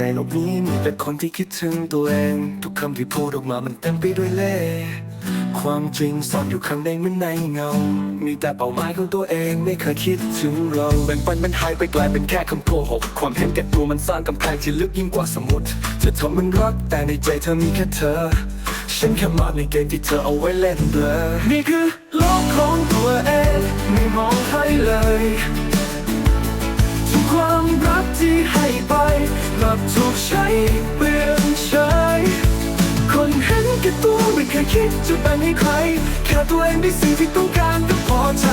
ในโลกนี้มีแต่คนที่คิดถึงตัวเอง ทุกคำที่พูดออกมามันเต็มไปด้วยเล่ห์ความจริงซ่อนอยู่ข้างในมือนในเงา มีแต่เป้าหมายของตัวเองไม่เคยคิดถึงเราแบ่งปันมันหายไปกลายเป็นแค่คำโกหก ความเห็นแก่ตัวมันสร้างกำแพงที่ลึกยิ่งกว่าสมุทรจะทำมันรักแต่ในใจเธอมีแค่เธอ ฉันแค่มาในเกมที่เธอเอาไว้เล่นเบลอนี่คือ บถูกใช้เปลี่ยนใช้ คนเห็นแก่ตัวไม่เคยคิดจะแบ่งให้ใคร แค่ตัวเองได้สิ่งที่ต้องการก็พอใจ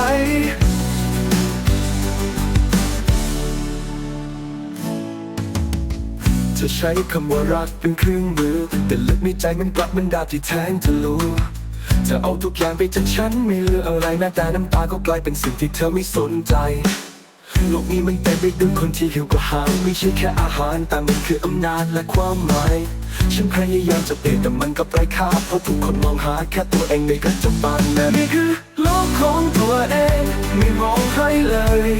จะใช้คำว่ารักเป็นเครื่องมือ แต่ลึกในใจมันกลับมันดาบที่แทงทะลุเธอเอาทุกอย่างไปจากฉันไม่เหลืออะไรแม้แต่น้ำตาก็กลายเป็นสิ่งที่เธอไม่สนใจ โลกนี้มันเต็มไปด้วยคนที่หิวกระหายไม่ใช่แค่อาหาร แต่มันคืออำนาจและความหมาย ฉันพยายามจะเปลี่ยนแต่มันก็ไร้ค่าเพราะทุกคนมองหาแค่ตัวเองในกระจกบานนั้นนี่คือโลกของตัวเองไม่มองใครเลย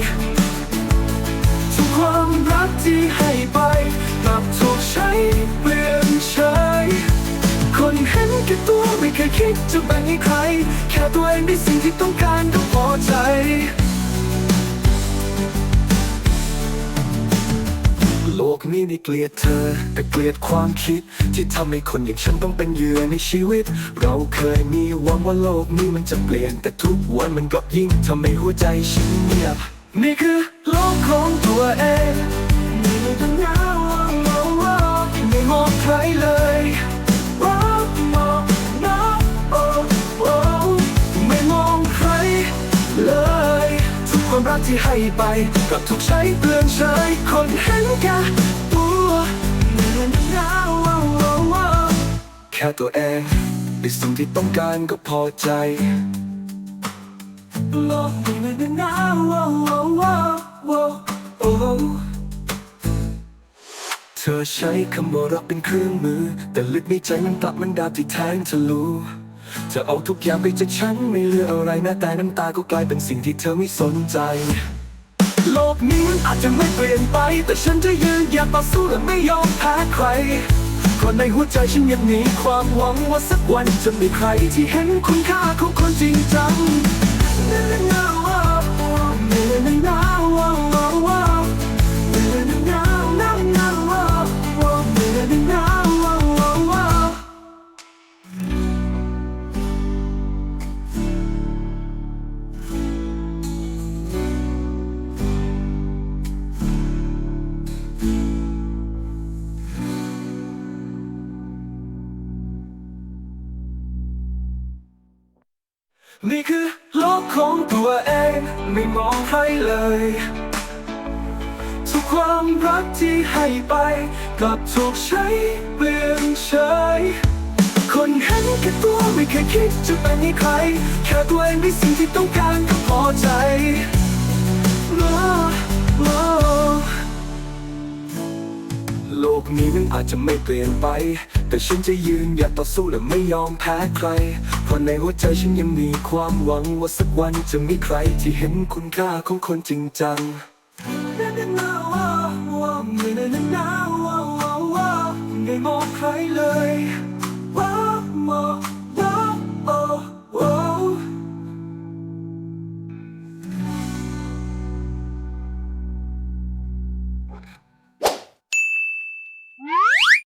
ทุกความรักที่ให้ไปกลับถูกใช้เปลี่ยนใช้คนเห็นแก่ตัวไม่เคยคิดจะแบ่งให้ใคร แค่ตัวเองได้สิ่งที่ต้องการ นี้นี่เกลียดเธอ แต่เกลียดความคิด ที่ทำให้คนอย่างฉันต้องเป็นเหยื่อในชีวิต เราเคยมีหวังว่าโลกนี้มันจะเปลี่ยน แต่ทุกวันมันกลับยิ่งทำให้หัวใจฉันเงียบ นี่คือโลกของตัวเองไม่ต้องเงาากที่ให้ไปกับถูกใช้เปลือนใช้คนเห็นแก่ตัวไม่ต้องเหงาแค่ตัวเองได้สิ่งที่ต้องการก็พอใจโลกนี้ไม่ได้หนาวาวาวาวาวโอ้เธอใช้คำว่ารักเป็นเครื่องมือ แต่ลึกในใจมันกลับมันดาบที่แทงทะลุ จะเอาทุกอย่างไปจากฉันไม่เหลืออะไรแม้แต่น้ำตาก็กลายเป็นสิ่งที่เธอไม่สนใจ โลกนี้มันอาจจะไม่เปลี่ยนไป แต่ฉันจะยืนหยัดต่อสู้และไม่ยอมแพ้ใครคนในหัวใจฉันยังมีความหวังว่าสักวันจะมีใครที่เห็นคุณค่าของคนจริงจัง นี่คือโลกของตัวเองไม่มองใครเลย ทุกความรักที่ให้ไป กลับถูกใช้เปลี่ยนใช้คนเห็นแก่ตัวไม่เคยคิดจะเป็นให้ใคร แค่ตัวเองได้สิ่งที่ต้องการก็พอใจโลกโลโลกนี้นั้นอาจจะไม่เปลี่ยนไป แต่ฉันจะยืนหยัดต่อสู้และไม่ยอมแพ้ใคร เพราะในหัวใจฉันยังมีความหวังว่าสักวันจะมีใครที่เห็นคุณค่าของคนจริงจังไม่มองใครเลย